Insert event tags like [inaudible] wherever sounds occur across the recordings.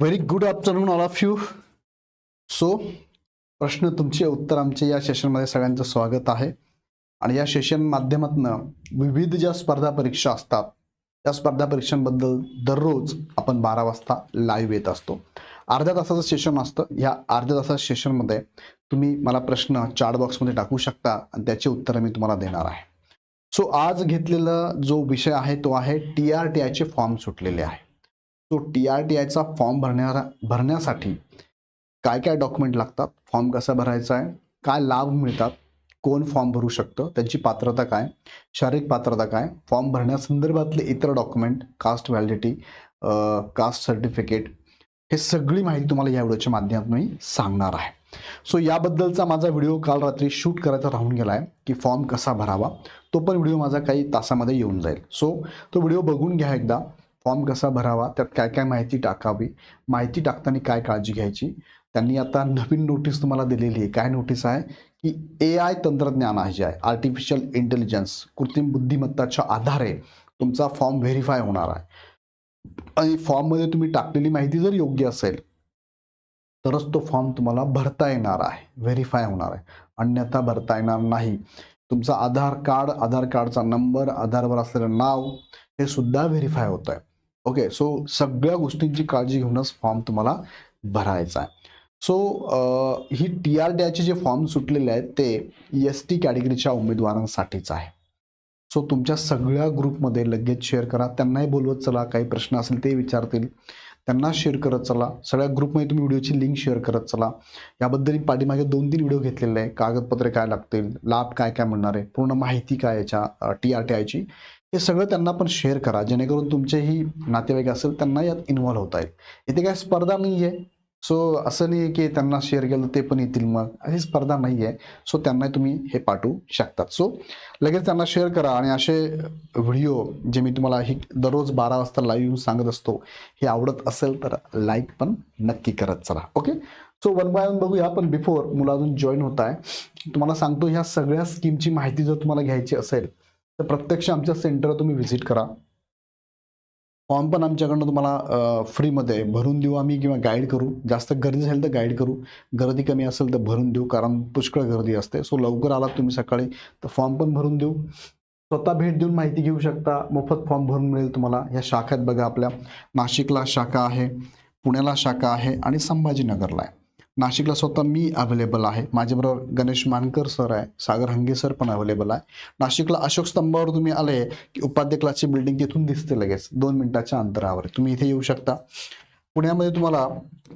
Very good afternoon all of you so प्रश्न तुमचे उत्तर आमचे या सेशनमध्ये सगळ्यांचं स्वागत आहे. आणि या सेशन माध्यमातून विविध ज्या स्पर्धा परीक्षा असतात त्या स्पर्धा परीक्षांबद्दल दररोज आपण बारा वाजता लाईव्ह येत असतो. अर्ध्या तासाचं सेशन असतं. या अर्ध्या तासाच्या सेशनमध्ये तुम्ही मला प्रश्न चार्ट बॉक्समध्ये टाकू शकता आणि त्याची उत्तरं मी तुम्हाला देणार आहे. सो आज घेतलेला जो विषय आहे तो आहे टी आर टी आयचे फॉर्म सुटलेले आहे. तो टी आर टी आयचा फॉर्म भरण्या भरण्यासाठी काय काय डॉक्युमेंट लागतात? फॉर्म कसा भरायचा आहे? काय लाभ मिळतात? कोण फॉर्म भरू शकतं? त्यांची पात्रता काय? शारीरिक पात्रता काय? फॉर्म भरण्यासंदर्भातले इतर document caste validity caste certificate हे सगळी माहिती तुम्हाला या व्हिडिओच्या माध्यमातून मी सांगणार आहे. सो याबद्दलचा माझा व्हिडिओ काल रात्री शूट करायचा राहून गेला आहे की फॉर्म कसा भरावा? तो पण व्हिडिओ माझा काही तासामध्ये येऊन जाईल. सो तो व्हिडिओ बघून घ्या एकदा. फॉर्म कसा भरावा त्यात काय काय माहिती टाकावी माहिती टाकताना काय काळजी घ्यायची त्यांनी आता नवीन नोटीस तुम्हाला दिलेली आहे. काय नोटीस आहे? की ए आय तंत्रज्ञान आहे जे आहे आर्टिफिशियल इंटेलिजन्स कृत्रिम बुद्धिमत्ताच्या आधारे तुमचा फॉर्म व्हेरीफाय होणार आहे. आणि फॉर्ममध्ये तुम्ही टाकलेली माहिती जर योग्य असेल तरच तो फॉर्म तुम्हाला भरता येणार आहे व्हेरीफाय होणार आहे. अन्यथा भरता येणार नाही. तुमचा आधार कार्ड आधार कार्डचा नंबर आधारवर असलेलं नाव हे सुद्धा व्हेरीफाय होत आहे ओके सो सगळ्या गोष्टींची काळजी घेऊनच फॉर्म तुम्हाला भरायचा आहे. सो ही टी आर डी आयचे जे फॉर्म सुटलेले आहेत ते एस टी कॅटेगरीच्या उमेदवारांसाठीच आहे. सो तुमच्या सगळ्या ग्रुपमध्ये लगेच शेअर करा. त्यांनाही बोलवत चला. काही प्रश्न असेल ते विचारतील. त्यांना शेअर करत चला. सगळ्या ग्रुपमध्ये तुम्ही व्हिडिओची लिंक शेअर करत चला. याबद्दल मी पाठीमागे दोन तीन व्हिडिओ घेतलेले आहे कागदपत्रे काय लागतील? लाभ काय काय मिळणार आहे? पूर्ण माहिती काय याच्या टी आर टी आयची हे सगळं त्यांना पण शेअर करा. जेणेकरून तुमचेही नातेवाईक असेल त्यांना यात इन्व्हॉल्व्ह होता येईल. इथे काय स्पर्धा नाही आहे सो असं नाही आहे की त्यांना शेअर केलं ते पण येतील मग. अशी स्पर्धा नाही आहे सो त्यांना तुम्ही हे पाठवू शकतात. सो लगेच त्यांना शेअर करा. आणि असे व्हिडिओ जे मी तुम्हाला ही दररोज बारा वाजता लाईव्ह येऊन सांगत असतो हे आवडत असेल तर लाईक पण नक्की करत चला. Okay so one by one बघूया. पण बिफोर मुलं अजून जॉईन होत आहे. तुम्हाला सांगतो ह्या सगळ्या स्कीमची माहिती जर तुम्हाला घ्यायची असेल तर प्रत्यक्ष आमच्या सेंटरला तुम्ही व्हिजिट करा. फॉर्म पण आमच्याकडनं तुम्हाला फ्रीमध्ये भरून देऊ आम्ही किंवा गाईड करू. जास्त गर्दी झाली तर गाईड करू. गर्दी कमी असेल तर भरून देऊ कारण पुष्कळ गर्दी असते. सो लवकर आलात तुम्ही सकाळी तर फॉर्म पण भरून देऊ. स्वतः भेट देऊन माहिती घेऊ शकता. मोफत फॉर्म भरून मिळेल तुम्हाला. ह्या शाखेत बघा आपल्या. नाशिकला शाखा आहे पुण्याला शाखा आहे आणि संभाजीनगरला आहे. नाशिकला स्वतः मी अवेलेबल आहे. माझ्याबरोबर गणेश मानकर सर आहे. सागर हंगे सर पण अवेलेबल आहे. नाशिकला अशोक स्तंभावर तुम्ही आले की उपाध्याय क्लासची बिल्डिंग तिथून दिसते लगेच. दोन मिनिटाच्या अंतरावर. तुम्ही इथे येऊ शकता. पुण्यामध्ये तुम्हाला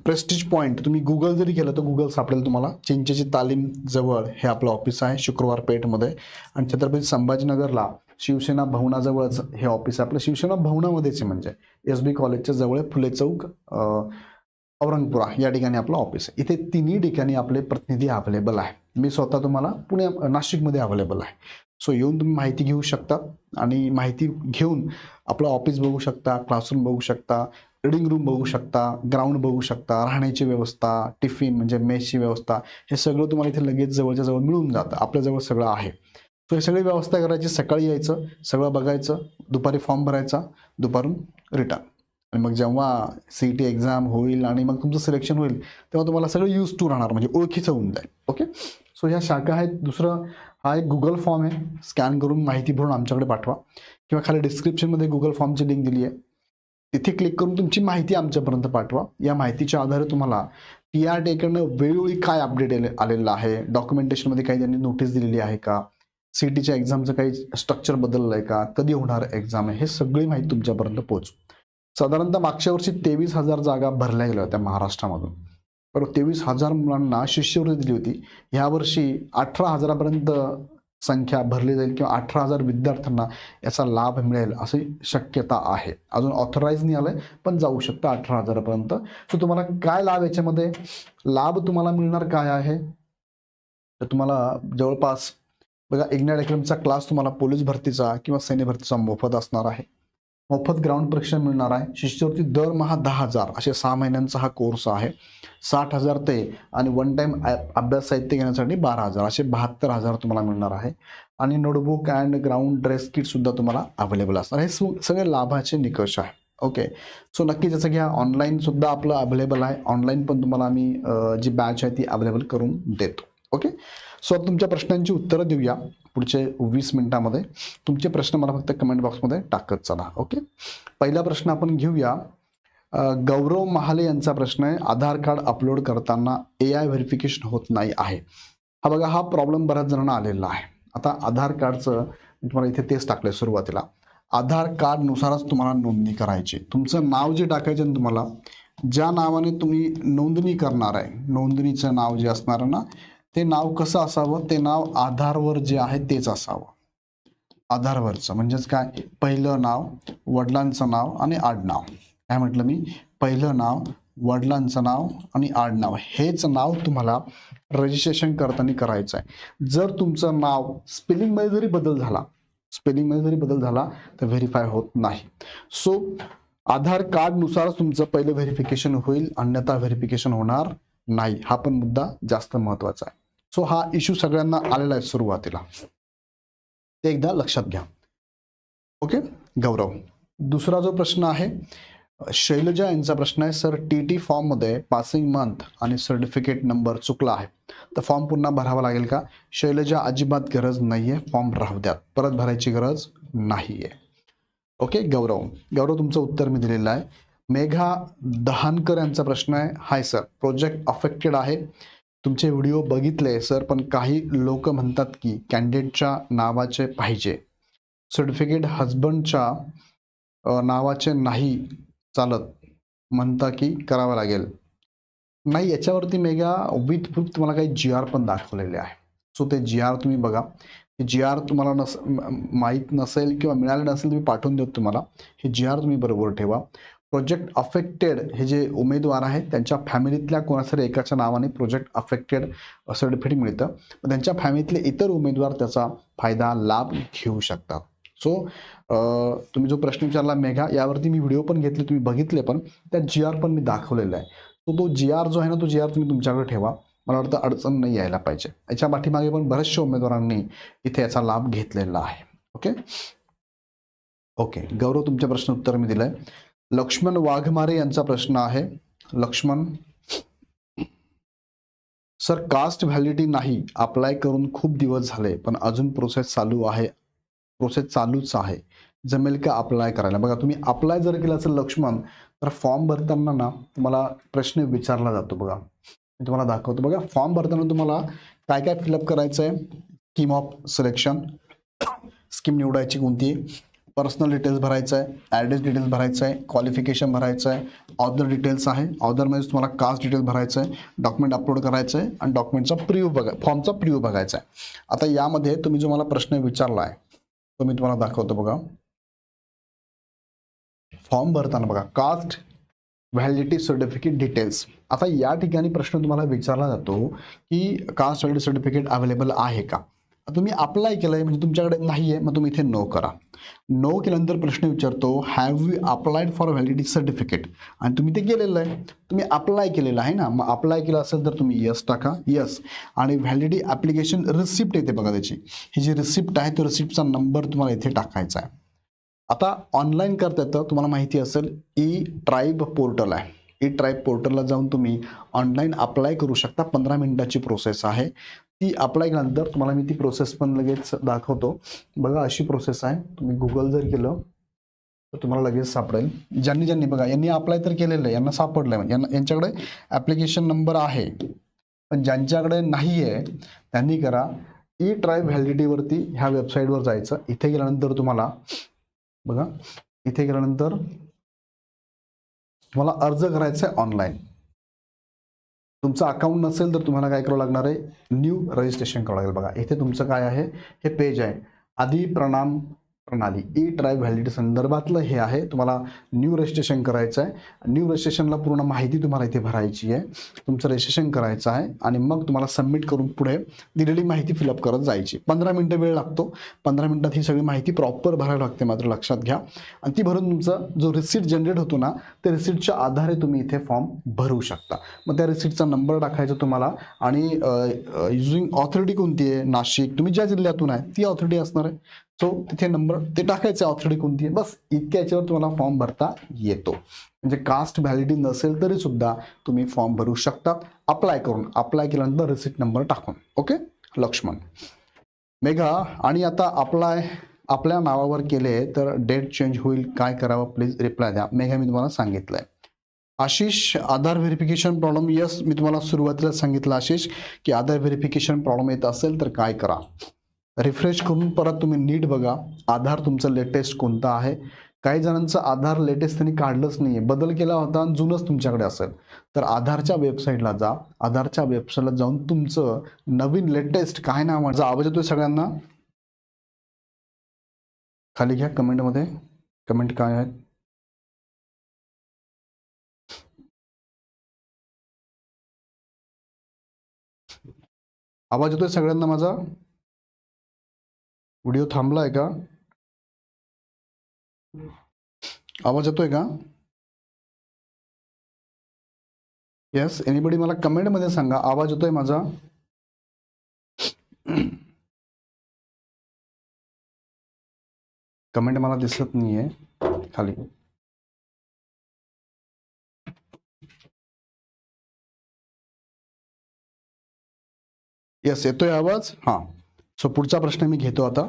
प्रेस्टिज पॉईंट तुम्ही गुगल जरी केलं तर गुगल सापडेल तुम्हाला. चिंचेची तालीम जवळ हे आपलं ऑफिस आहे शुक्रवार पेठमध्ये. आणि छत्रपती संभाजीनगरला शिवसेना भवनाजवळच हे ऑफिस आहे. आपलं शिवसेना भवनामध्येच आहे म्हणजे. एस बी कॉलेजच्या जवळ फुले चौक औरंगपुरा या ठिकाणी आपलं ऑफिस आहे. इथे तिन्ही ठिकाणी आपले प्रतिनिधी अवेलेबल आहे. मी स्वतः तुम्हाला पुणे नाशिकमध्ये अवेलेबल आहे. सो येऊन तुम्ही माहिती घेऊ शकता आणि माहिती घेऊन आपलं ऑफिस बघू शकता क्लासरूम बघू शकता रिडिंग रूम बघू शकता ग्राउंड बघू शकता राहण्याची व्यवस्था टिफिन म्हणजे मेसची व्यवस्था हे सगळं तुम्हाला इथे लगेच जवळच्या जवळ मिळून जातं. आपल्याजवळ सगळं आहे. सो हे सगळी व्यवस्था करायची सकाळी यायचं सगळं बघायचं दुपारी फॉर्म भरायचा दुपारून रिटर्न आणि मग जेव्हा सी टी एक्झाम होईल आणि मग तुमचं सिलेक्शन होईल तेव्हा तुम्हाला सगळं यूज टू राहणार म्हणजे ओळखीचं होऊन जाईल. ओके सो ह्या शाखा आहेत. दुसरं हा एक गुगल फॉर्म आहे. स्कॅन करून माहिती भरून आमच्याकडे पाठवा. किंवा खाली डिस्क्रिप्शनमध्ये गुगल फॉर्मची लिंक दिली आहे तिथे क्लिक करून तुमची माहिती आमच्यापर्यंत पाठवा. या माहितीच्या आधारे तुम्हाला टी आर टीकडनं वेळोवेळी काय अपडेट आलेलं आहे? डॉक्युमेंटेशनमध्ये काही त्यांनी नोटीस दिलेली आहे का? सी टीच्या एक्झामचं काही स्ट्रक्चर बदललं आहे का? कधी होणार एक्झाम आहे? हे सगळी माहिती तुमच्यापर्यंत पोहोचू. साधारणतः मागच्या वर्षी तेवीस हजार जागा भरल्या गेल्या होत्या महाराष्ट्रामधून. बरोबर तेवीस हजार मुलांना शिष्यवृत्ती दिली होती. यावर्षी अठरा हजारापर्यंत संख्या भरली जाईल किंवा अठरा हजार विद्यार्थ्यांना याचा लाभ मिळेल अशी शक्यता आहे. अजून ऑथराईज नाही आलं पण जाऊ शकतं अठरा हजारापर्यंत. सो तुम्हाला काय लाभ याच्यामध्ये? लाभ तुम्हाला मिळणार काय आहे? तर तुम्हाला जवळपास बघा इग्नॅड अकॅडमीचा क्लास तुम्हाला पोलीस भरतीचा किंवा सैन्य भरतीचा मोफत असणार आहे. मोफत ग्राउंड प्रशिक्षण मिळणार आहे. शिष्यवृत्ती दरमहा दहा हजार. असे सहा महिन्यांचा हा कोर्स आहे. साठ हजार ते आणि वन टाईम अभ्यास साहित्य घेण्यासाठी बारा हजार. असे बहात्तर हजार तुम्हाला मिळणार आहे. आणि notebook and ground dress kit सुद्धा तुम्हाला अवेलेबल असणार हे सु- सगळे लाभाचे निकष आहे. ओके सो नक्की जसं घ्या. ऑनलाईन सुद्धा आपलं अवेलेबल आहे. ऑनलाईन पण तुम्हाला आम्ही जी बॅच आहे ती अवेलेबल करून देतो. ओके सो तुमच्या प्रश्नांची उत्तरं देऊया. पुढचे वीस मिनिटामध्ये तुमचे प्रश्न मला फक्त कमेंट बॉक्समध्ये टाकत चला ओके पहिला प्रश्न आपण घेऊया. गौरव महाले यांचा प्रश्न आहे आधार कार्ड अपलोड करताना ए आय व्हेरिफिकेशन होत नाही आहे. हा बघा हा प्रॉब्लेम बऱ्याच जणांना आलेला आहे. आता आधार कार्डचं तुम्हाला इथे तेच टाकलंय सुरुवातीला. आधार कार्डनुसारच तुम्हाला नोंदणी करायची. तुमचं नाव जे टाकायचं ना तुम्हाला ज्या नावाने तुम्ही नोंदणी करणार आहे नोंदणीचं नाव जे असणार आहे ना ते नाव कसं असावं? ते नाव आधारवर जे आहे तेच असावं. आधारवरचं. म्हणजेच काय? पहिलं नाव वडिलांचं नाव आणि आडनाव. काय म्हटलं मी? पहिलं नाव वडिलांचं नाव आणि आडनाव. हेच नाव तुम्हाला रजिस्ट्रेशन करताना करायचं आहे. जर तुमचं नाव स्पेलिंगमध्ये जरी बदल झाला स्पेलिंगमध्ये जरी बदल झाला तर व्हेरीफाय होत नाही. सो आधार कार्डनुसारच तुमचं पहिलं व्हेरिफिकेशन होईल. अन्यथा व्हेरिफिकेशन होणार नाही. हा पण मुद्दा जास्त महत्त्वाचा आहे. सो हा इश्यू सगळ्यांना आलेला आहे सुरुवातीला. ते एकदा लक्षात घ्या. ओके गौरव. दुसरा जो प्रश्न आहे शैलजा यांचा प्रश्न आहे सर टी टी फॉर्ममध्ये पासिंग मंथ आणि सर्टिफिकेट नंबर चुकला आहे. तर फॉर्म पुन्हा भरावा लागेल का? शैलजा अजिबात गरज नाही आहे फॉर्म राहू द्यात परत भरायची गरज नाही आहे ओके गौरव. गौरव तुमचं उत्तर मी दिलेलं आहे. मेघा दहानकर यांचा प्रश्न आहे. हाय सर प्रोजेक्ट अफेक्टेड आहे. तुमचे व्हिडिओ बघितले सर पण काही लोक म्हणतात की कॅन्डिडेटच्या नावाचे पाहिजे. सर्टिफिकेट हजबंडच्या नावाचे नाही चालत म्हणता की करावं लागेल. नाही याच्यावरती मेगा विथ प्रूफ तुम्हाला काही जी आर पण दाखवलेले आहे. सो ते जी आर तुम्ही बघा. जी आर तुम्हाला नस माहीत नसेल किंवा मिळालं नसेल तुम्ही पाठवून देऊ तुम्हाला. हे जी आर तुम्ही बरोबर ठेवा. प्रोजेक्ट अफेक्टेड हे जे उमेदवार आहेत त्यांच्या फॅमिलीतल्या कोणासाठी एकाच्या नावाने प्रोजेक्ट अफेक्टेड सर्टिफिकेट मिळतं. त्यांच्या फॅमिलीतले इतर उमेदवार त्याचा फायदा लाभ घेऊ शकतात. सो तुम्ही जो प्रश्न विचारला मेघा यावरती मी व्हिडिओ पण घेतले तुम्ही बघितले पण त्या जी आर पण मी दाखवलेला आहे. सो तो जी आर जो आहे ना तो जी आर तुम्ही तुमच्याकडे ठेवा. मला वाटतं अडचण नाही यायला पाहिजे. याच्या पाठीमागे पण बऱ्याचशा उमेदवारांनी इथे याचा लाभ घेतलेला आहे. ओके ओके गौरव तुमच्या प्रश्न उत्तर मी दिलं आहे लक्ष्मण वाघमारे यांचा प्रश्न आहे. लक्ष्मण सर कास्ट व्हॅलिडिटी नाही अप्लाय करून खूप दिवस झाले पण अजून प्रोसेस चालू आहे प्रोसेस चालूच आहे. जमेल का अप्लाय करायला? बघा तुम्ही अप्लाय जर केलं असेल लक्ष्मण तर फॉर्म भरताना ना तुम्हाला प्रश्न विचारला जातो बघा. मी तुम्हाला दाखवतो बघा. फॉर्म भरताना तुम्हाला काय काय फिलअप करायचं आहे स्कीम ऑफ सिलेक्शन स्कीम निवडायची कोणती? पर्सनल डिटेल्स भरायचं आहे ॲड्रेस डिटेल्स भरायचं आहे क्वालिफिकेशन भरायचं आहे. ऑदर डिटेल्स आहे ऑदरमध्ये तुम्हाला कास्ट डिटेल्स भरायचं आहे डॉक्युमेंट अपलोड करायचं आहे आणि डॉक्युमेंटचा प्रिव्ह्यू बघा फॉर्मचा प्रिव्ह्यू बघायचा आहे आता यामध्ये तुम्ही जो मला प्रश्न विचारला आहे तो मी तुम्हाला दाखवतो बघा. फॉर्म भरताना बघा कास्ट व्हॅलिडिटी सर्टिफिकेट डिटेल्स आता या ठिकाणी प्रश्न तुम्हाला विचारला जातो की कास्ट व्हॅलिडिटी सर्टिफिकेट अवेलेबल आहे का? तुम्ही अप्लाय केलं आहे म्हणजे तुमच्याकडे नाही आहे मग तुम्ही इथे नो करा. नो केल्यानंतर प्रश्न विचारतो have you applied for validity certificate आणि तुम्ही ते केलेलं आहे. तुम्ही अप्लाय केलेलं आहे ना? मग अप्लाय केलं असेल तर तुम्ही यस टाका. यस आणि व्हॅलिडिटी ॲप्लिकेशन रिसिप्ट येते बघा त्याची. ही जी रिसिप्ट आहे तो रिसिप्टचा नंबर तुम्हाला इथे टाकायचा आहे. आता ऑनलाईन करता येतं तुम्हाला माहिती असेल ई ट्राईब पोर्टल आहे. ई ट्राईब पोर्टलला जाऊन तुम्ही ऑनलाईन अप्लाय करू शकता. पंधरा मिनिटाची प्रोसेस आहे. ती अप्लाय केल्यानंतर तुम्हाला मी ती प्रोसेस पण लगेच दाखवतो. बघा अशी प्रोसेस आहे. तुम्ही गुगल जर केलं तर तुम्हाला लगेच सापडेल. ज्यांनी ज्यांनी बघा यांनी अप्लाय तर केलेलं आहे. यांना सापडलं आहे म्हणजे यांना यांच्याकडे ॲप्लिकेशन नंबर आहे. पण ज्यांच्याकडे नाही आहे त्यांनी करा. ई ट्राय व्हॅलिडिटीवरती ह्या वेबसाईटवर जायचं. इथे गेल्यानंतर तुम्हाला बघा इथे गेल्यानंतर तुम्हाला अर्ज करायचा आहे ऑनलाईन तुमचं अकाउंट नसेल तर तुम्हाला काय करावं लागणार आहे? न्यू रजिस्ट्रेशन करावं लागेल बघा. इथे तुमचं काय आहे? हे पेज आहे. आधी प्रणाम प्रणाली. ई ट्राय व्हॅलिडिटी संदर्भातलं हे आहे. तुम्हाला न्यू रजिस्ट्रेशन करायचं आहे न्यू रजिस्ट्रेशनला पूर्ण माहिती तुम्हाला इथे भरायची आहे. तुमचं रजिस्ट्रेशन करायचं आहे आणि मग तुम्हाला सबमिट करून पुढे दिलेली माहिती फिलअप करत जायची. पंधरा मिनटं वेळ लागतो. पंधरा मिनटात ही सगळी माहिती प्रॉपर भरायला लागते मात्र लक्षात घ्या. आणि ती भरून तुमचा जो रिसिप्ट जनरेट होतो ना त्या रिसिप्टच्या आधारे तुम्ही इथे फॉर्म भरू शकता. मग त्या रिसिप्टचा नंबर टाकायचा तुम्हाला आणि युजिंग ऑथॉरिटी कोणती आहे? नाशिक. तुम्ही ज्या जिल्ह्यातून आहे ती ऑथॉरिटी असणार आहे. सो तिथे नंबर ते टाकायचे ऑथॉरिटी कोणती आहे? बस इतक्या याच्यावर तुम्हाला फॉर्म भरता येतो. म्हणजे कास्ट व्हॅलिडिटी नसेल तरी सुद्धा तुम्ही फॉर्म भरू शकता. अप्लाय करून अप्लाय केल्यानंतर रिसिप्ट नंबर टाकून. ओके लक्ष्मण. मेघा आणि आता अप्लाय आपल्या नावावर केले तर डेट चेंज होईल. काय करावं? प्लीज रिप्लाय द्या. मेघा मी तुम्हाला सांगितलंय. आशिष आधार व्हेरिफिकेशन प्रॉब्लेम यस मी तुम्हाला सुरुवातीला सांगितलं आशिष की आधार व्हेरिफिकेशन प्रॉब्लेम येत असेल तर काय करा? रिफ्रेश करून परत तुम्ही नीट बघा. आधार तुमचं लेटेस्ट कोणतं आहे? काही जणांचं आधार लेटेस्ट त्यांनी काढलंच नाही आहे बदल केला होता आणि जुनंच तुमच्याकडे असेल. तर आधारच्या वेबसाईटला जा. आधारच्या वेबसाईटला जाऊन तुमचं नवीन लेटेस्ट काय नाव माझा आवाज येतोय सगळ्यांना? खाली घ्या कमेंटमध्ये कमेंट काय आहेत? आवाज येतोय सगळ्यांना माझा? व्हिडिओ थांबलाय का? आवाज येतोय का? येस एनिबडी मला कमेंटमध्ये सांगा. आवाज येतोय माझा? कमेंट मला दिसत नाहीये खाली. येस येतोय आवाज? हा. सो पुढचा प्रश्न मी घेतो आता.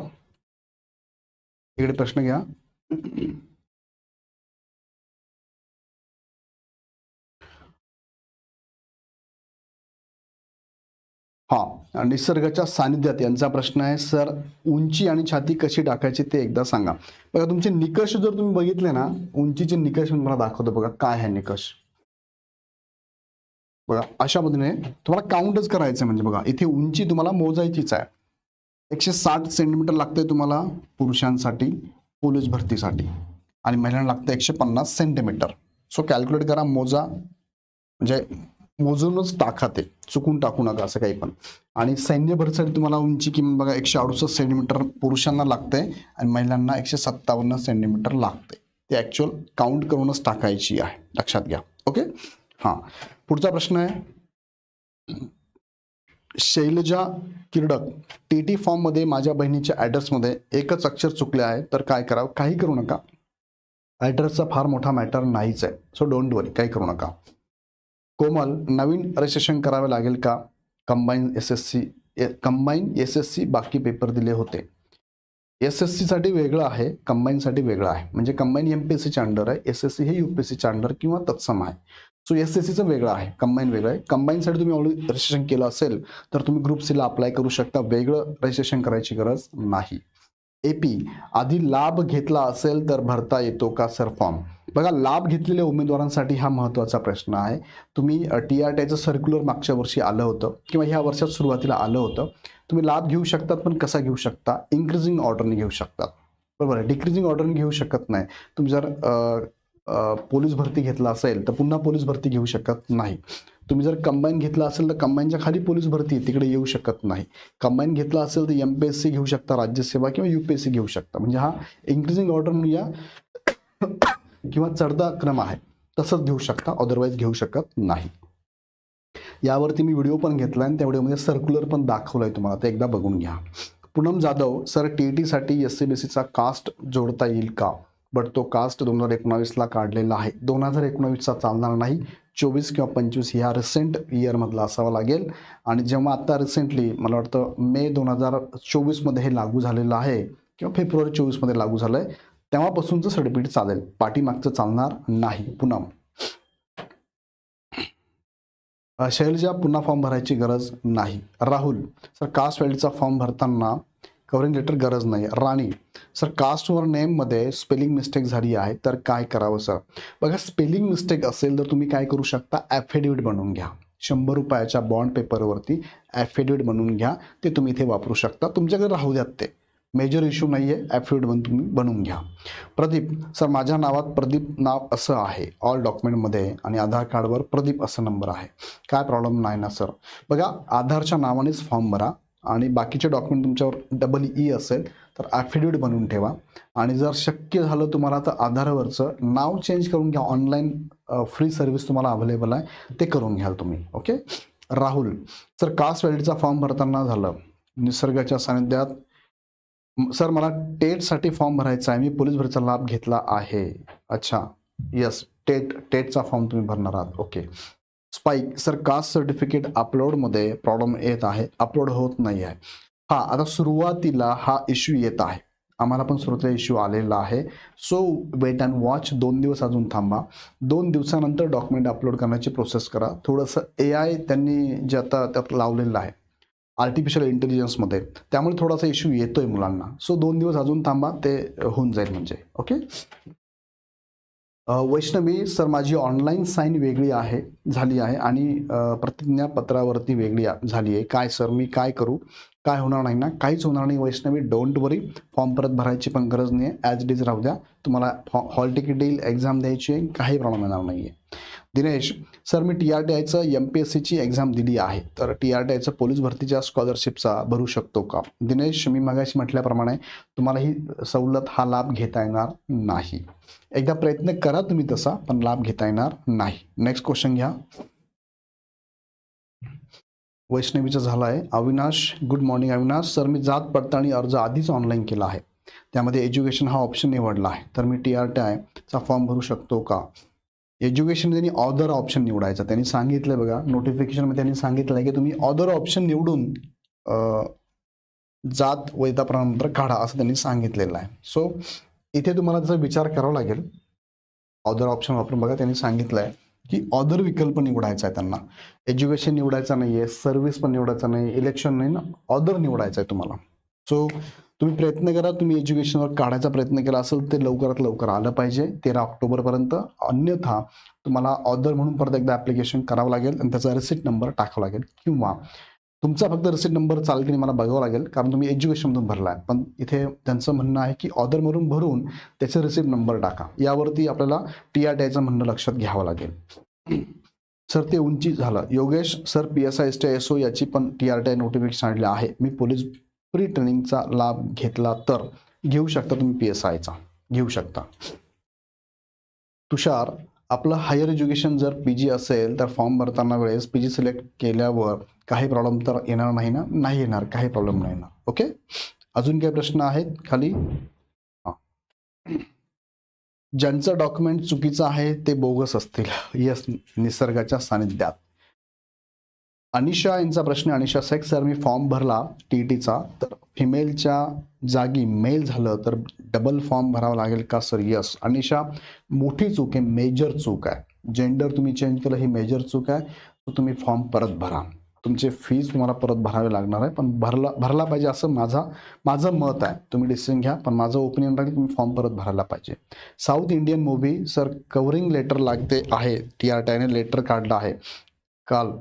इकडे प्रश्न घ्या. हा निसर्गाच्या सानिध्यात यांचा प्रश्न आहे सर उंची आणि छाती कशी टाकायची ते एकदा सांगा. बघा तुमचे निकष जर तुम्ही बघितले ना उंचीचे निकष मी मला दाखवतो. बघा काय आहे निकष? बघा अशा पद्धतीने तुम्हाला काउंटच करायचं म्हणजे बघा इथे उंची तुम्हाला मोजायचीच आहे. एकशे साठ सेंटीमीटर लागतंय तुम्हाला पुरुषांसाठी पोलीस भरतीसाठी. आणि महिलांना लागतं एकशे पन्नास सेंटीमीटर सो कॅल्क्युलेट करा मोजा. म्हणजे मोजूनच टाका ते. चुकून टाकू नका असं काही पण. आणि सैन्य भरतीसाठी तुम्हाला उंची किंमत बघा एकशे अडुसष्ट सेंटीमीटर पुरुषांना लागते आणि महिलांना एकशे सत्तावन्न सेंटीमीटर लागते ते ॲक्च्युअल काउंट करूनच टाकायची आहे. लक्षात घ्या. ओके हां. पुढचा प्रश्न आहे. शैलजा किरडक टी टी फॉर्ममध्ये माझ्या बहिणीच्या ॲड्रेसमध्ये एकच अक्षर चुकले आहे. तर काय करावं? काही करू नका. ॲड्रेसचा फार मोठा मॅटर नाहीच आहे. सो डोंट वरी काही करू नका. कोमल नवीन रजिस्ट्रेशन करावे लागेल का? Combine S S C combine S S C बाकी पेपर दिले होते. एस एस सीसाठी वेगळं आहे कंबाईनसाठी वेगळं आहे. म्हणजे कंबाईन एम पी एस सीच्या अंडर आहे. एस एस सी हे यू पी एस सीच्या अंडर किंवा तत्सम आहे. सो एस एस सीचं वेगळं आहे. कंबाईन वेगळं आहे. कंबाईनसाठी तुम्ही ऑलरेडी रजिस्ट्रेशन केलं असेल तर तुम्ही ग्रुप सीला अप्लाय करू शकता. वेगळं रजिस्ट्रेशन करायची गरज नाही. एपी आधी लाभ घेतला असेल तर भरता येतो का सर फॉर्म बघा लाभ घेतलेल्या उमेदवारांसाठी हा महत्त्वाचा प्रश्न आहे. तुम्ही टी आर टीचं सर्क्युलर मागच्या वर्षी आलं होतं किंवा ह्या वर्षात सुरुवातीला आलं होतं. तुम्ही लाभ घेऊ शकतात पण कसा घेऊ शकता? इन्क्रीजिंग ऑर्डरने घेऊ शकतात बरोबर आहे. डिक्रीजिंग ऑर्डरने घेऊ शकत नाही. तुम्ही जर पोलीस भरती घेतला असेल तर पुन्हा पोलीस भरती घेऊ शकत नाही. तुम्ही जर कंबाईन घेतला असेल तर कंबाईनच्या खाली पोलीस भरती तिकडे येऊ शकत नाही. कंबाईन घेतला असेल तर एम पी एस सी घेऊ शकता राज्यसेवा किंवा यू पी एस सी घेऊ शकता. म्हणजे हा इन्क्रीजिंग ऑर्डर म्हणूया किंवा चढता क्रम आहे. तसंच घेऊ शकता अदरवाईज घेऊ शकत नाही. यावरती मी व्हिडिओ पण घेतला आणि त्या व्हिडिओमध्ये सर्क्युलर पण दाखवलाय तुम्हाला. ते एकदा बघून घ्या. Poonam Jadhav sir T E टीसाठी एस सी बी सीचा कास्ट जोडता येईल का? बट तो कास्ट दोन हजार एकोणावीसला काढलेला आहे. दोन हजार एकोणावीसचा चालणार नाही. चोवीस किंवा पंचवीस ह्या रिसेंट इयरमधला असावा लागेल. आणि जेव्हा आत्ता रिसेंटली मला वाटतं मे दोन हजार चोवीसमध्ये हे लागू झालेलं आहे किंवा फेब्रुवारी चोवीसमध्ये लागू झालं आहे तेव्हापासूनचं सर्टिफिकेट चालेल. पाठीमागचं चालणार नाही. पुन्हा शैलजा पुन्हा फॉर्म भरायची गरज नाही. राहुल सर कास्ट व्हॅलीचा फॉर्म भरताना कवरिंग लेटर गरज नाही राणी सर कास्टवर नेममध्ये स्पेलिंग मिस्टेक झाली आहे तर काय करावं सर बघा स्पेलिंग मिस्टेक असेल तर तुम्ही काय करू शकता? ॲफिडेविट बनवून घ्या. शंभर रुपयाच्या बॉन्ड पेपरवरती ॲफिडेविट बनवून घ्या. ते तुम्ही इथे वापरू शकता. तुमच्याकडे राहू द्यात ते. मेजर इश्यू नाही आहे ॲफिडेविट बन तुम्ही बनवून घ्या. प्रदीप सर माझ्या नावात प्रदीप नाव असं आहे. ऑल डॉक्युमेंटमध्ये आणि आधार कार्डवर प्रदीप असं नंबर आहे. काय प्रॉब्लेम नाही ना सर बघा आधारच्या नावानेच फॉर्म भरा. आणि बाकीचे डॉक्युमेंट तुमच्यावर डबल ई e असेल तर ॲफिडेविट बनवून ठेवा. आणि जर शक्य झालं तुम्हाला तर आधारवरचं नाव चेंज करून घ्या. ऑनलाईन फ्री सर्व्हिस तुम्हाला अवेलेबल आहे. ते करून घ्याल तुम्ही. ओके राहुल सर कास्ट व्हॅलिडीचा फॉर्म भरताना झालं. निसर्गाच्या सानिध्यात सर मला टेटसाठी फॉर्म भरायचा आहे. मी पोलीस भरतीचा लाभ घेतला आहे. अच्छा. यस टेट टेटचा फॉर्म तुम्ही भरणार आहात. Okay spike sir caste certificate अपलोडमध्ये problem येत आहे अपलोड होत नाही आहे हा आता सुरुवातीला हा इश्यू येत आहे. आम्हाला पण सुरुवातीला इश्यू आलेला आहे. सो वेट अँड वॉच दोन दिवस अजून थांबा. दोन दिवसानंतर डॉक्युमेंट अपलोड करण्याची प्रोसेस करा. थोडंसं ए आय त्यांनी जे आता त्यात लावलेलं आहे आर्टिफिशियल इंटेलिजन्समध्ये त्यामुळे थोडासा इश्यू येतोय मुलांना. सो दोन दिवस अजून थांबा ते होऊन जाईल म्हणजे. ओके वैष्णवी सर माझी ऑनलाईन साईन वेगळी आहे झाली आहे आणि प्रतिज्ञापत्रावरती वेगळी झाली आहे. काय सर मी काय करू? काय होणार नाही ना? काहीच होणार नाही. वैष्णवी डोंट वरी फॉर्म परत भरायची पण गरज नाही आहे ॲज इट इज राहू द्या. तुम्हाला हॉल तिकीट देईल एक्झाम द्यायची आहे. काही प्रॉब्लेम येणार नाही आहे दिनेश सर मी टी आर टी आयचं एम पी एस सीची एक्झाम दिली आहे. तर टी आर टी आयचं पोलीस भरतीच्या स्कॉलरशिपचा भरू शकतो का? दिनेश मी मगाशी म्हटल्याप्रमाणे तुम्हाला ही सवलत हा लाभ घेता येणार नाही. एकदा प्रयत्न करा तुम्ही तसा पण लाभ घेता येणार नाही. नेक्स्ट क्वेश्चन घ्या. वैष्णवीचा झाला आहे. Avinash good morning Avinash. Sir मी जात पडताळणी अर्ज आधीच ऑनलाईन केला आहे. त्यामध्ये एज्युकेशन हा ऑप्शन निवडला आहे. तर मी टी आर टी आयचा फॉर्म भरू शकतो का? एज्युकेशन त्यांनी ऑदर ऑप्शन निवडायचा. त्यांनी सांगितलं बघा नोटिफिकेशनमध्ये त्यांनी सांगितलं आहे की तुम्ही ऑदर ऑप्शन निवडून जात वैदा प्रमाणपत्र काढा असं त्यांनी सांगितलेलं आहे. सो इथे तुम्हाला त्याचा विचार करावा लागेल. ऑदर ऑप्शन वापरून बघा त्यांनी सांगितलं आहे की ऑदर विकल्प निवडायचा आहे त्यांना. एज्युकेशन निवडायचं नाही आहे सर्व्हिस पण निवडायचा नाही इलेक्शन नाही ना ऑदर निवडायचं आहे तुम्हाला. सो तुम्ही प्रयत्न करा तुम्ही एज्युकेशनवर काढायचा प्रयत्न केला असेल ते लवकरात लवकर आलं पाहिजे. तेरा ऑक्टोबरपर्यंत अन्यथा तुम्हाला ऑदर म्हणून परत एकदा ॲप्लिकेशन करावं लागेल आणि त्याचा रिसिट नंबर टाकावा लागेल. किंवा तुमचा फक्त रिसिट नंबर चालेल की नाही मला बघावं लागेल कारण तुम्ही एज्युकेशनमधून भरला आहे पण इथे त्यांचं म्हणणं आहे की ऑदरमधून भरून त्याचे रिसिट नंबर टाका. यावरती आपल्याला टी आर टी आयचं म्हणणं लक्षात घ्यावं लागेल. सर ते उंची झालं. Yogesh sir P S I S T S O याची पण T R T I notification आणले आहे. मी पोलीस प्री ट्रेनिंगचा लाभ घेतला तर. घेऊ शकता तुम्ही पी एस आयचा घेऊ शकता. तुषार आपलं हायर एज्युकेशन जर पी जी असेल तर फॉर्म भरताना वेळेस पी जी सिलेक्ट केल्यावर काही प्रॉब्लेम तर येणार नाही ना? नाही येणार काही प्रॉब्लेम नाही येणार. ओके अजून काही प्रश्न आहेत खाली? ज्यांचं डॉक्युमेंट चुकीचं आहे ते बोगस असतील. [laughs] यस निसर्गाच्या सानिध्यात. अनिशा यांचा प्रश्न अनिशा सेक्स सर मी फॉर्म भरला टी टीचा तर फिमेलच्या जागी मेल झालं तर डबल फॉर्म भरावा लागेल का सर यस अनिशा मोठी चूक आहे मेजर चूक आहे. जेंडर तुम्ही चेंज केलं ही मेजर चूक आहे. तो तुम्ही फॉर्म परत भरा. तुमचे फीज तुम्हाला परत भरावे लागणार आहे. पण भरला भरला पाहिजे असं माझा माझं मत आहे. तुम्ही डिसिजन घ्या पण माझं ओपिनियन राहील तुम्ही फॉर्म परत भरायला पाहिजे. South Indian movie sir covering letter लागते आहे. टी आर टायने लेटर काढलं आहे. काल.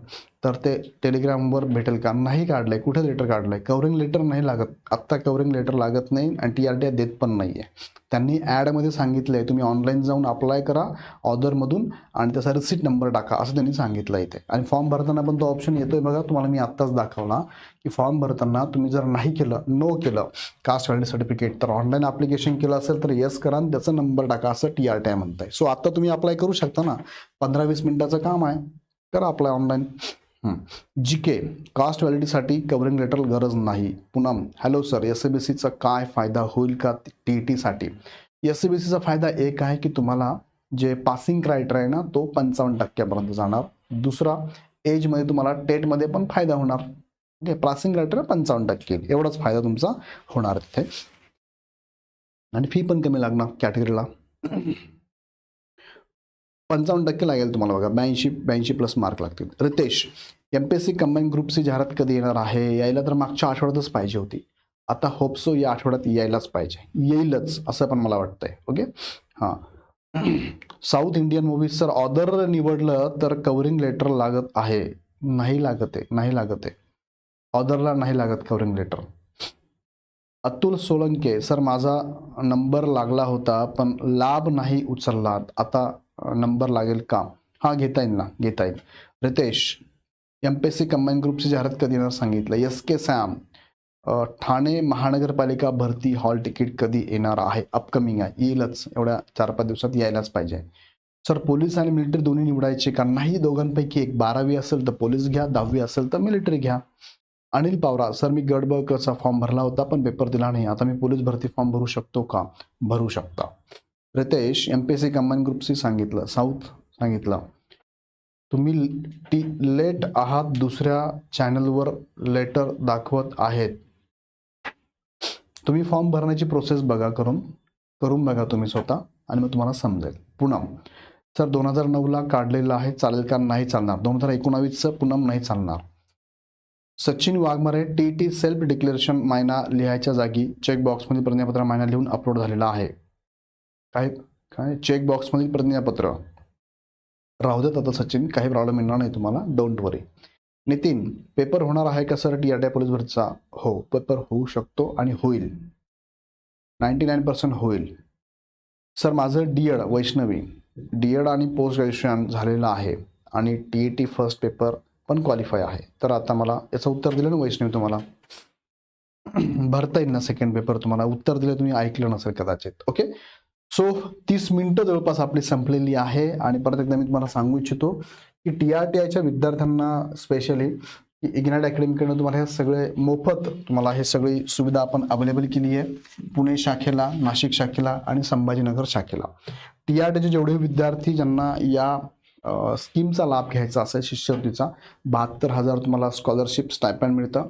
तर ते टेलिग्रामवर भेटेल का? नाही काढलं आहे कुठे लेटर काढलं आहे कवरिंग लेटर नाही लागत. आत्ता कव्हरिंग लेटर लागत नाही आणि टी आर टी आय देत पण नाही आहे त्यांनी ॲडमध्ये सांगितलं आहे तुम्ही ऑनलाईन जाऊन अप्लाय करा ऑर्डरमधून आणि त्याचा रिसिट नंबर टाका असं त्यांनी सांगितलं आहे इथे. आणि फॉर्म भरताना पण तो ऑप्शन येतो आहे बघा. तुम्हाला मी आत्ताच दाखवला की फॉर्म भरताना तुम्ही जर नाही केलं नो केलं कास्ट व्हॅलिड सर्टिफिकेट तर ऑनलाईन ॲप्लिकेशन केलं असेल तर येस करा आणि त्याचा नंबर टाका असं टी आर टी आय म्हणत आहे सो आत्ता तुम्ही अप्लाय करू शकता ना. पंधरा वीस मिनिटाचं काम आहे. करा अप्लाय ऑनलाईन जी के कास्ट व्हॅलिडीसाठी कवरिंग लेटर गरज नाही. Poonam hello sir S B सीचा काय फायदा होईल का टी टीसाठी एस बी सीचा फायदा एक आहे की तुम्हाला जे पासिंग क्रायटेरिया आहे ना तो पंचावन्न टक्क्यापर्यंत जाणार. दुसरा एजमध्ये तुम्हाला टेटमध्ये पण फायदा होणार. ओके पासिंग क्रायटेरिया पंचावन्न टक्के. एवढाच फायदा तुमचा होणार तिथे आणि फी पण कमी लागणार कॅटेगरीला पंचावन्न टक्के लागेल तुम्हाला बघा. ब्याऐंशी ब्याऐंशी प्लस मार्क लागतील. Ritesh M P S C combine ग्रुपची जाहिरात कधी येणार आहे? यायला तर मागच्या आठवड्यातच पाहिजे होती. आता होपसो या आठवड्यात यायलाच पाहिजे. येईलच असं पण मला वाटतंय. ओके हां. साऊथ इंडियन मूवीज जर ऑर्डर निवडलं तर कवरिंग लेटर लागत आहे. नाही लागत आहे नाही लागत आहे. ऑर्डरला नाही लागत covering letter Atul Solanke sir माझा नंबर लागला होता पण लाभ नाही उचलला आता नंबर लागेल का हां घेता येईल ना घेता येईल. Ritesh M P S C combine ग्रुपची जाहिरात कधी येणार सांगितलं? एस के सॅम ठाणे महानगरपालिका भरती हॉल तिकीट कधी येणार आहे? अपकमिंग आहे. येईलच. एवढ्या चार पाच दिवसात यायलाच पाहिजे. सर पोलीस आणि मिलिटरी दोन्ही निवडायचे का? नाही दोघांपैकी एक बारावी असेल तर पोलीस घ्या दहावी असेल तर मिलिटरी घ्या. अनिल पावरा सर मी गडबडचा कचा फॉर्म भरला होता पण पेपर दिला नाही. आता मी पोलीस भरती फॉर्म भरू शकतो का? भरू शकता. Ritesh M P S C combine ग्रुपशी सांगितलं साऊथ सांगितलं. तुम्ही टी लेट आहात दुसऱ्या चॅनलवर लेटर दाखवत आहेत. तुम्ही फॉर्म भरण्याची प्रोसेस बघा करून करून बघा तुम्ही स्वतः आणि मग तुम्हाला समजेल. पुनम सर दोन हजार नऊला काढलेलं आहे चालेल का? नाही चालणार. दोन हजार एकोणावीसचं पुनम नाही चालणार. Sachin Waghmare T T self declaration मायना लिहायच्या जागी चेकबॉक्समध्ये प्रतिज्ञापत्र मायना लिहून अपलोड झालेला आहे. काय काय? चेक बॉक्समधील प्रतिज्ञापत्र. राहू देत आता सचिन काही प्रॉब्लेम येणार नाही तुम्हाला. डोंट वरी नितीन पेपर होणार आहे का sir T R T police भरतीचा हो पेपर होऊ शकतो आणि होईल. नाईन्टी नाईन पर्सेंट होईल. सर माझं D Ed Vaishnavi. D Ed आणि पोस्ट ग्रॅज्युएशन झालेलं आहे. आणि T A T first paper पण क्वालिफाय आहे. तर आता मला याचं उत्तर दिलं ना वैष्णवी तुम्हाला? भरता येईल ना सेकंड पेपर तुम्हाला? उत्तर दिलं तुम्ही ऐकलं नसेल कदाचित. ओके सो तीस मिनिटं जवळपास आपली संपलेली आहे आणि परत एकदा मी तुम्हाला सांगू इच्छितो की टी आर टी आयच्या विद्यार्थ्यांना स्पेशली इग्नाइट अकॅडमीकडनं तुम्हाला हे सगळे मोफत तुम्हाला हे सगळी सुविधा आपण अवेलेबल केली आहे. पुणे शाखेला नाशिक शाखेला आणि संभाजीनगर शाखेला. टी आर टीचे जेवढे विद्यार्थी ज्यांना या स्कीमचा लाभ घ्यायचा असेल शिष्यवृत्तीचा बहात्तर हजार तुम्हाला स्कॉलरशिप स्टायपॅन मिळतं.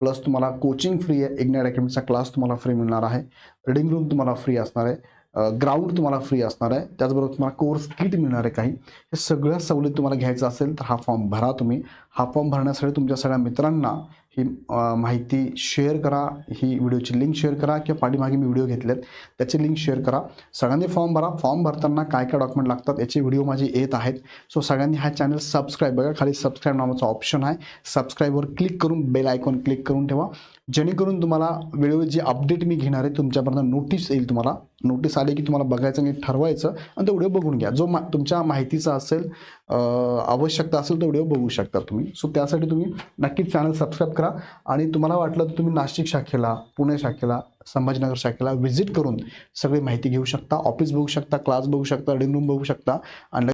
प्लस तुम्हाला कोचिंग फ्री आहे. इग्नाइट अकॅडमीचा क्लास तुम्हाला फ्री मिळणार आहे. रीडिंग रूम तुम्हाला फ्री असणार आहे. ग्राउंड तुम्हाला फ्री असणार आहे. त्याचबरोबर तुम्हाला कोर्स किट मिळणार आहे काही. हे सगळ्या सवलत तुम्हाला घ्यायचं असेल तर हा फॉर्म भरा तुम्ही. हा फॉर्म भरण्यासाठी तुमच्या सगळ्या मित्रांना ही माहिती शेअर करा. ही व्हिडिओची लिंक शेअर करा किंवा पाठीमागे मी व्हिडिओ घेतलेत. त्याची लिंक शेअर करा. सगळ्यांनी फॉर्म भरा. फॉर्म भरताना काय काय डॉक्युमेंट लागतात याचे व्हिडिओ माझे येत आहेत. सो सगळ्यांनी हा चॅनल सबस्क्राईब बघा. खाली सबस्क्राईब नावाचा ऑप्शन आहे. सबस्क्राईबवर क्लिक करून बेल आयकॉन क्लिक करून ठेवा. जेणेकरून तुम्हाला वेळोवेळी जे अपडेट मी घेणार आहे तुमच्यापर्यंत नोटीस येईल तुम्हाला. नोटीस आली की तुम्हाला बघायचं आणि ठरवायचं. आणि तो व्हिडिओ बघून घ्या. जो मा तुमच्या माहितीचा असेल आवश्यकता असेल तो व्हिडिओ बघू शकता तुम्ही. सो त्यासाठी तुम्ही नक्कीच चॅनल सबस्क्राईब करा. आणि तुम्हाला वाटलं तर तुम्ही नाशिक शाखेला पुणे शाखेला संभाजीनगर शाखेला व्हिजिट करून सगळी माहिती घेऊ शकता ऑफिस बघू शकता क्लास बघू शकता रिडिंग रूम बघू शकता. आणि